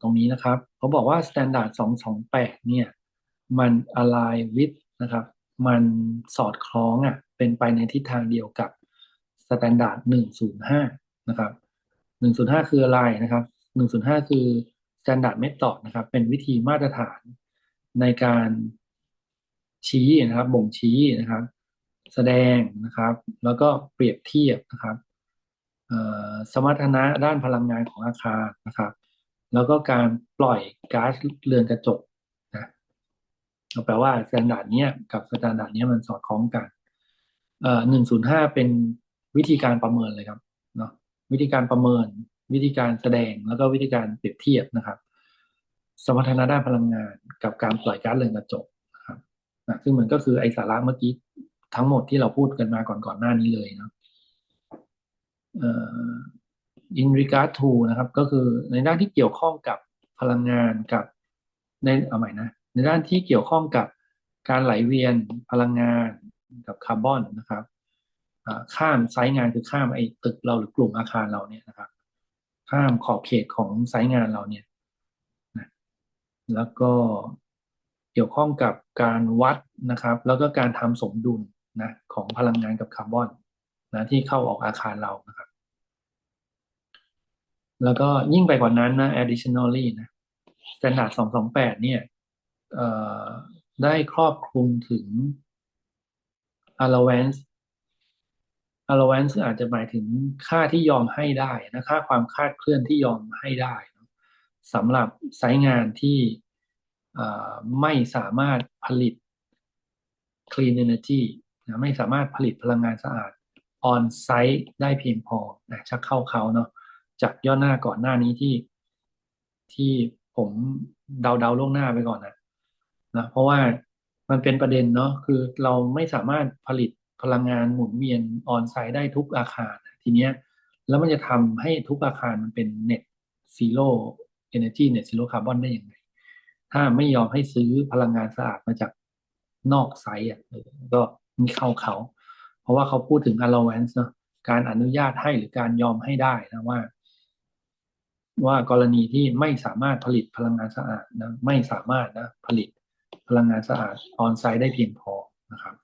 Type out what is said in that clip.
ตรงนี้นะครับเขาบอกว่า standard 228 เนี่ย มัน align with นะครับ มันสอดคล้องอะเป็นไปในทิศทางเดียวกับ standard 105 นะครับ 105 คืออะไรนะครับ 105 คือ standard method นะครับ เป็นวิธีมาตรฐานในการชี้นะครับ บ่งชี้นะครับ แสดงนะครับ แล้วก็เปรียบเทียบนะครับสมรรถนะด้านพลังงานของอาคารนะครับ แล้วก็การปล่อยก๊าซเรือนกระจกนะแปลว่าสแตนดาร์ดเนี้ยกับสแตนดาร์ดเนี้ยมันสอดคล้องกันเอ่อหนึ่งศูนย์ห้าเป็นวิธีการประเมินเลยครับเนาะวิธีการประเมิน วิธีการแสดงแล้วก็วิธีการเปรียบเทียบนะครับ สมรรถนะด้านพลังงาน กับการปล่อยก๊าซเรือนกระจกนะครับนะซึ่งมันก็คือไอสาระเมื่อกี้ทั้งหมดที่เราพูดกันมาก่อนก่อนหน้านี้เลยเนาะ in regard to นะครับ ก็คือในด้านที่เกี่ยวข้องกับพลังงานกับในเอาใหม่นะ ในด้านที่เกี่ยวข้องกับการไหลเวียนพลังงานกับคาร์บอนนะครับข้ามไซต์งานคือข้ามไอ้ตึกเราหรือกลุ่มอาคารเราเนี่ยนะครับ ข้ามขอบเขตของไซต์งานเราเนี่ยนะแล้วก็เกี่ยวข้องกับการวัดนะครับ แล้วก็การทำสมดุลนะของพลังงานกับคาร์บอนนะที่เข้าออกอาคารเรานะครับ แล้วก็ยิ่งไปกว่านั้นนะ additionally นะ standard 228 เนี่ยได้ครอบคลุมถึง allowance allowance อาจจะหมายถึงค่าที่ยอมให้ได้นะค่าความคาดเคลื่อนที่ยอมให้ได้สำหรับไซต์งานที่ไม่สามารถผลิต clean energy นะไม่สามารถผลิตพลังงานสะอาด on site ได้เพียงพอนะชักเข้าเขาเนาะ จากย่อหน้าก่อนหน้านี้ที่ที่ผมเดาเดาล่วงหน้าไปก่อนนะนะเพราะว่ามันเป็นประเด็นเนาะคือเราไม่สามารถผลิตพลังงานหมุนเวียนออนไซต์ได้ทุกอาคารทีเนี้ยแล้วมันจะทำให้ทุกอาคารมันเป็นเน็ตซีโร่เอเนจีเน็ตซีโร่คาร์บอนได้ยังไง ถ้าไม่ยอมให้ซื้อพลังงานสะอาดมาจากนอกไซต์อะก็มีเข้าเขา เพราะว่าเขาพูดถึง allowance เนาะการอนุญาตให้หรือการยอมให้ได้นะว่า ว่ากรณีที่ไม่สามารถผลิตพลังงานสะอาดนะไม่สามารถนะผลิตพลังงานสะอาดออนไซต์ได้เพียงพอนะครับ